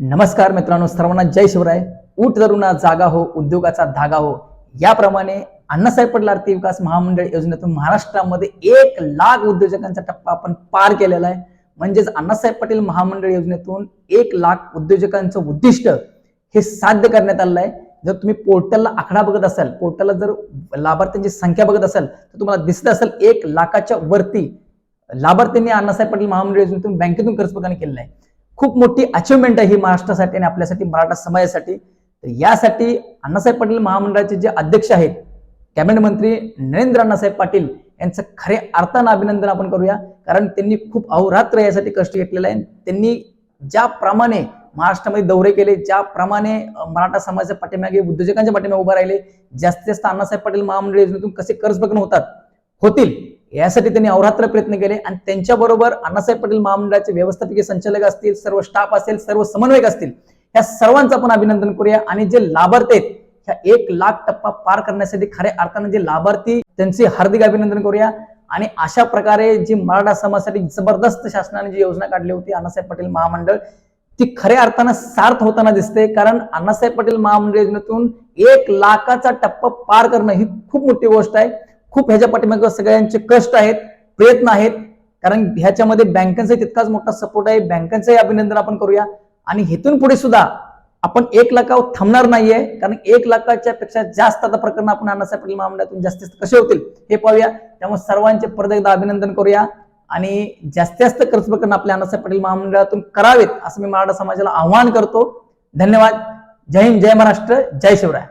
नमस्कार मित्रांनो सर्वांना जय शिवराय. ऊट तरुणा जागा हो उद्योगाचा धागा हो. याप्रमाणे अण्णासाहेब पटेल आर्थिक विकास महामंडळ योजनेतून महाराष्ट्रामध्ये एक लाख उद्योजकांचा टप्पा आपण पार केलेला आहे. म्हणजेच अण्णासाहेब पटेल महामंडळ योजनेतून एक लाख उद्योजकांचं उद्दिष्ट हे साध्य करण्यात आलेलं आहे. जर तुम्ही पोर्टलला आकडा बघत असाल पोर्टलला जर लाभार्थ्यांची संख्या बघत असाल तर तुम्हाला दिसत असेल एक लाखाच्या वरती लाभार्थ्यांनी अण्णासाहेब पटेल महामंडळ योजनेतून बँकेतून कर्ज प्रदान केलेलं आहे. खूप मोठी अचिव्हमेंट आहे ही महाराष्ट्रासाठी आणि आपल्यासाठी मराठा समाजासाठी. तर यासाठी अण्णासाहेब पाटील महामंडळाचे जे अध्यक्ष आहेत कॅबिनेट मंत्री नरेंद्र अण्णासाहेब पाटील यांचं खरे अर्थानं अभिनंदन आपण करूया. कारण त्यांनी खूप अहोरात्र यासाठी कष्ट घेतलेले आहे. त्यांनी ज्याप्रमाणे महाराष्ट्रामध्ये दौरे केले ज्याप्रमाणे मराठा समाजाच्या पाठीमागे उद्योजकांच्या पाठीमागे उभा राहिले जास्तीत जास्त अण्णासाहेब पाटील महामंडळ योजनेतून कसे कर्ज बघणं होतात होतील यासाठी त्यांनी अवरात्र प्रयत्न केले आणि त्यांच्याबरोबर अण्णासाहेब पटेल महामंडळाचे व्यवस्थापकीय संचालक असतील सर्व स्टाफ असेल सर्व समन्वयक असतील या सर्वांचं आपण अभिनंदन करूया. आणि जे लाभार्थी आहेत ह्या एक लाख टप्पा पार करण्यासाठी खऱ्या अर्थाने जे लाभार्थी त्यांचे हार्दिक अभिनंदन करूया. आणि अशा प्रकारे जी मराठा समाजासाठी जबरदस्त शासनाने जी योजना काढली होती अण्णासाहेब पटेल महामंडळ ती खऱ्या अर्थानं सार्थ होताना दिसते. कारण अण्णासाहेब पटेल महामंडळ योजनेतून एक लाखाचा टप्पा पार करणं ही खूप मोठी गोष्ट आहे. खूप ह्याच्या पाठीमागे सगळ्यांचे कष्ट आहेत प्रयत्न आहेत. कारण ह्याच्यामध्ये बँकांचा तितकाच मोठा सपोर्ट आहे. बँकांचंही अभिनंदन आपण करूया. आणि हेतून पुढे सुद्धा आपण एक लाखावर थांबणार नाहीये. कारण एक लाखाच्या पेक्षा जास्त आता प्रकरण आपण अण्णासाहेब पाटील महामंडळातून जास्तीत जास्त कसे होतील हे पाहूया. त्यामुळे सर्वांचे परत एकदा अभिनंदन करूया. आणि जास्तीत जास्त कर्ज प्रकरण आपल्या अण्णासाहेब पाटील महामंडळातून करावेत असं मी मराठा समाजाला आवाहन करतो. धन्यवाद. जय हिंद जय महाराष्ट्र जय शिवराय.